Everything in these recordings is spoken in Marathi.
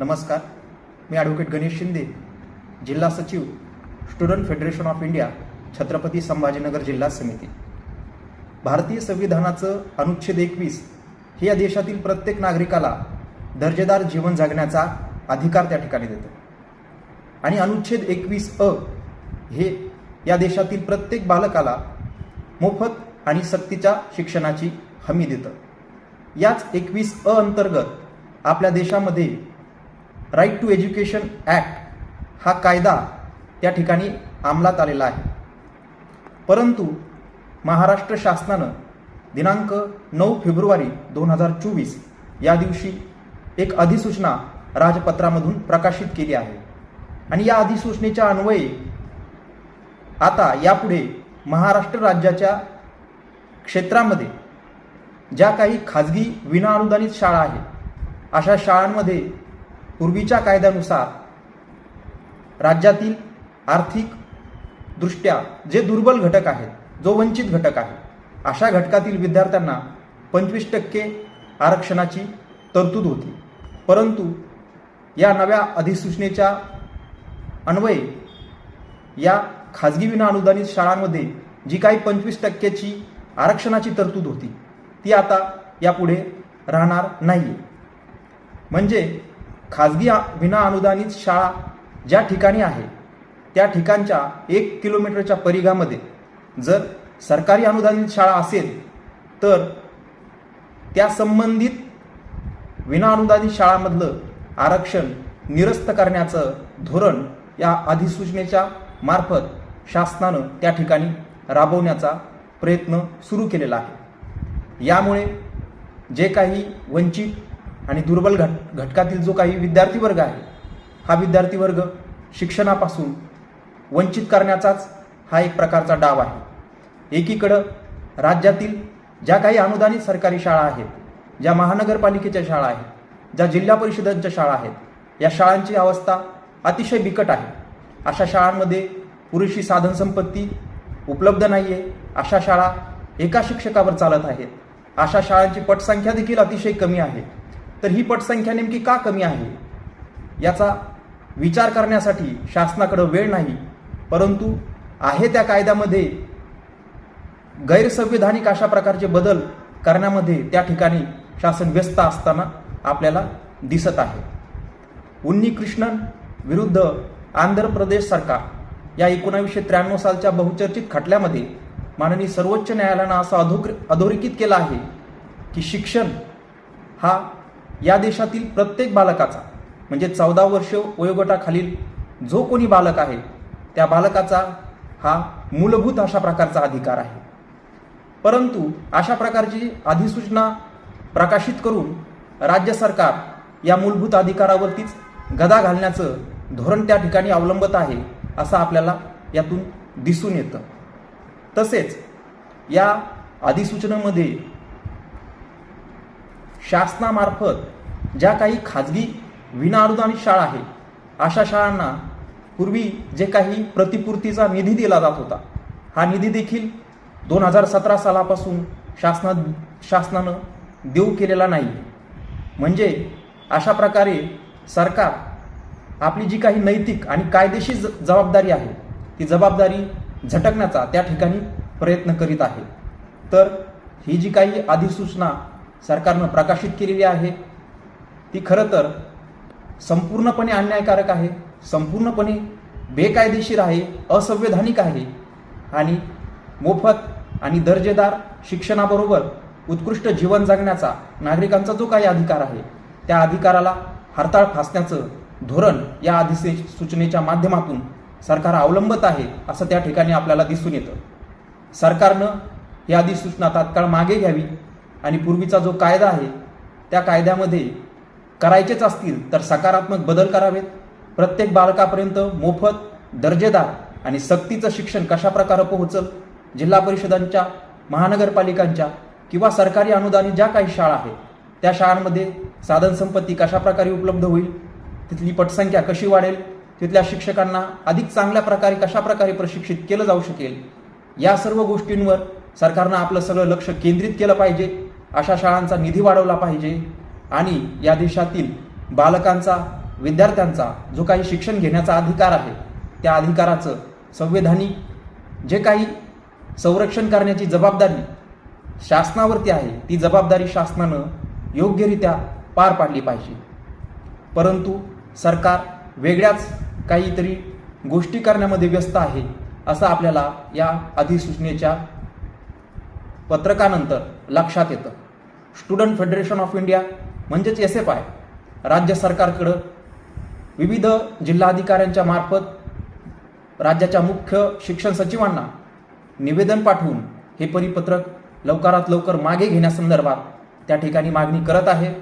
नमस्कार. मी ॲडव्होकेट गणेश शिंदे जिल्हा सचिव student federation of India Chhatrapati Sambhajinagar जिल्हा समिती. भारतीय संविधानाचं अनुच्छेद एकवीस हे या देशातील प्रत्येक नागरिकाला दर्जेदार जीवन जगण्याचा अधिकार त्या ठिकाणी देतं. आणि अनुच्छेद एकवीस अ हे या देशातील प्रत्येक बालकाला मोफत आणि सक्तीच्या शिक्षणाची हमी देतं. याच एकवीस अ अंतर्गत आपल्या देशामध्ये राईट टू एज्युकेशन ॲक्ट हा कायदा त्या ठिकाणी अंमलात आलेला आहे. परंतु महाराष्ट्र शासनानं दिनांक नऊ फेब्रुवारी दोन हजार चोवीस या दिवशी एक अधिसूचना राजपत्रामधून प्रकाशित केली आहे. आणि या अधिसूचनेच्या अन्वये आता यापुढे महाराष्ट्र राज्याच्या क्षेत्रामध्ये ज्या काही खाजगी विनाअनुदानित शाळा आहेत अशा शाळांमध्ये पूर्वीच्या कायद्यानुसार राज्यातील आर्थिक दृष्ट्या जे दुर्बल घटक आहेत जो वंचित घटक आहे अशा घटकातील विद्यार्थ्यांना पंचवीस टक्के आरक्षणाची तरतूद होती. परंतु या नव्या अधिसूचनेच्या अन्वये या खाजगी विना अनुदानित शाळांमध्ये जी काही पंचवीस टक्क्याची आरक्षणाची तरतूद होती ती आता यापुढे राहणार नाही म्हणजे खाजगी विना अनुदानित शाळा ज्या ठिकाणी आहे त्या ठिकाणच्या एक किलोमीटरच्या परिघामध्ये जर सरकारी अनुदानित शाळा असेल तर त्या संबंधित विना अनुदानित शाळांमधलं आरक्षण निरस्त करण्याचं धोरण या अधिसूचनेच्या मार्फत शासनानं त्या ठिकाणी राबवण्याचा प्रयत्न सुरू केलेला आहे. यामुळे जे काही वंचित आणि दुर्बल घट घटकातील जो काही विद्यार्थी वर्ग आहे हा विद्यार्थी वर्ग शिक्षणापासून वंचित करण्याचाच हा एक प्रकारचा डाव आहे. एकीकडं राज्यातील ज्या काही अनुदानित सरकारी शाळा आहेत ज्या महानगरपालिकेच्या शाळा आहेत ज्या जिल्हा परिषदांच्या शाळा आहेत या शाळांची अवस्था अतिशय बिकट आहे. अशा शाळांमध्ये पुरेशी साधनसंपत्ती उपलब्ध नाही आहे अशा शाळा एका शिक्षकावर चालत आहेत. अशा शाळांची पटसंख्या देखील अतिशय कमी आहे. तर ही पटसंख्या नेमकी का कमी आहे? याचा विचार करण्यासाठी शासनाकडं वेळ नाही परंतु आहे त्या कायद्यामध्ये गैरसंविधानिक अशा प्रकारचे बदल करण्यामध्ये त्या ठिकाणी शासन व्यस्त असताना आपल्याला दिसत आहे. उन्नी कृष्णन विरुद्ध आंध्र प्रदेश सरकार या एकोणावीसशे त्र्याण्णव सालच्या बहुचर्चित खटल्यामध्ये माननीय सर्वोच्च न्यायालयानं असं अधोक अधोरेखित केलं आहे की शिक्षण हा या देशातील प्रत्येक बालकाचा म्हणजे चौदा वर्ष वयोगटाखालील जो कोणी बालक आहे त्या बालकाचा हा मूलभूत अशा प्रकारचा अधिकार आहे. परंतु अशा प्रकारची अधिसूचना प्रकाशित करून राज्य सरकार या मूलभूत अधिकारावरतीच गदा घालण्याचं धोरण त्या ठिकाणी अवलंबत आहे असं आपल्याला यातून दिसून येतं. तसेच या अधिसूचनेमध्ये शासनामार्फत ज्या काही खाजगी विनाअनुदानित शाळा आहे अशा शाळांना पूर्वी जे काही प्रतिपूर्तीचा निधी दिला जात होता हा निधी देखील दोन हजार सतरा सालापासून शासना शासनानं देऊ केलेला नाही. म्हणजे अशा प्रकारे सरकार आपली जी काही नैतिक आणि कायदेशीर ज- जबाबदारी आहे ती जबाबदारी झटकण्याचा त्या ठिकाणी प्रयत्न करीत आहे. तर ही जी काही अधिसूचना सरकारनं प्रकाशित केलेली आहे. ती खरं तर संपूर्णपणे अन्यायकारक आहे. संपूर्णपणे बेकायदेशीर आहे असंवैधानिक आहे. आणि मोफत आणि दर्जेदार शिक्षणाबरोबर उत्कृष्ट जीवन जगण्याचा नागरिकांचा जो काही अधिकार आहे त्या अधिकाराला हरताळ फासण्याचं धोरण या अधिसे सूचनेच्या माध्यमातून सरकार अवलंबत आहे असं त्या ठिकाणी आपल्याला दिसून येतं. सरकारनं ही अधिसूचना तात्काळ मागे घ्यावी आणि पूर्वीचा जो कायदा आहे त्या कायद्यामध्ये करायचेच असतील तर सकारात्मक बदल करावेत. प्रत्येक बालकापर्यंत मोफत दर्जेदार आणि सक्तीचं शिक्षण कशाप्रकारे पोहोचल? जिल्हा परिषदांच्या महानगरपालिकांच्या किंवा सरकारी अनुदानित ज्या काही शाळा आहेत त्या शाळांमध्ये साधनसंपत्ती कशा प्रकारे उपलब्ध होईल? तिथली पटसंख्या कशी वाढेल? तिथल्या शिक्षकांना अधिक चांगल्या प्रकारे कशा प्रकारे प्रशिक्षित केलं जाऊ शकेल? या सर्व गोष्टींवर सरकारनं आपलं सगळं लक्ष केंद्रित केलं पाहिजे. अशा शाळांचा निधी वाढवला पाहिजे आणि या देशातील बालकांचा विद्यार्थ्यांचा जो काही शिक्षण घेण्याचा अधिकार आहे त्या अधिकाराचं संवैधानिक जे काही संरक्षण करण्याची जबाबदारी शासनावरती आहे ती जबाबदारी शासनानं योग्यरित्या पार पाडली पाहिजे. परंतु सरकार वेगळ्याच काहीतरी गोष्टी करण्यामध्ये व्यस्त आहे असं आपल्याला या अधिसूचनेच्या पत्रकानंतर लक्षात येतं. स्टुडंट फेडरेशन ऑफ इंडिया म्हणजेच एस एफ आय राज्य सरकारकडं विविध जिल्हाधिकाऱ्यांच्या मार्फत राज्याच्या मुख्य शिक्षण सचिवांना निवेदन पाठवून हे परिपत्रक लवकरात लवकर मागे घेण्यासंदर्भात त्या ठिकाणी मागणी करत आहे.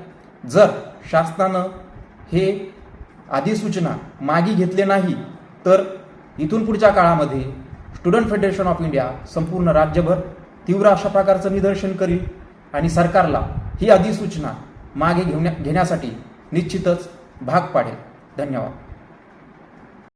जर शासनानं हे अधिसूचना मागे घेतले नाही तर इथून पुढच्या काळामध्ये स्टुडंट फेडरेशन ऑफ इंडिया संपूर्ण राज्यभर तीव्र अशा प्रकारचं निदर्शन करील आणि सरकारला ही अधिसूचना मागे घेण्या घेण्यासाठी निश्चितच भाग पाडेल. धन्यवाद.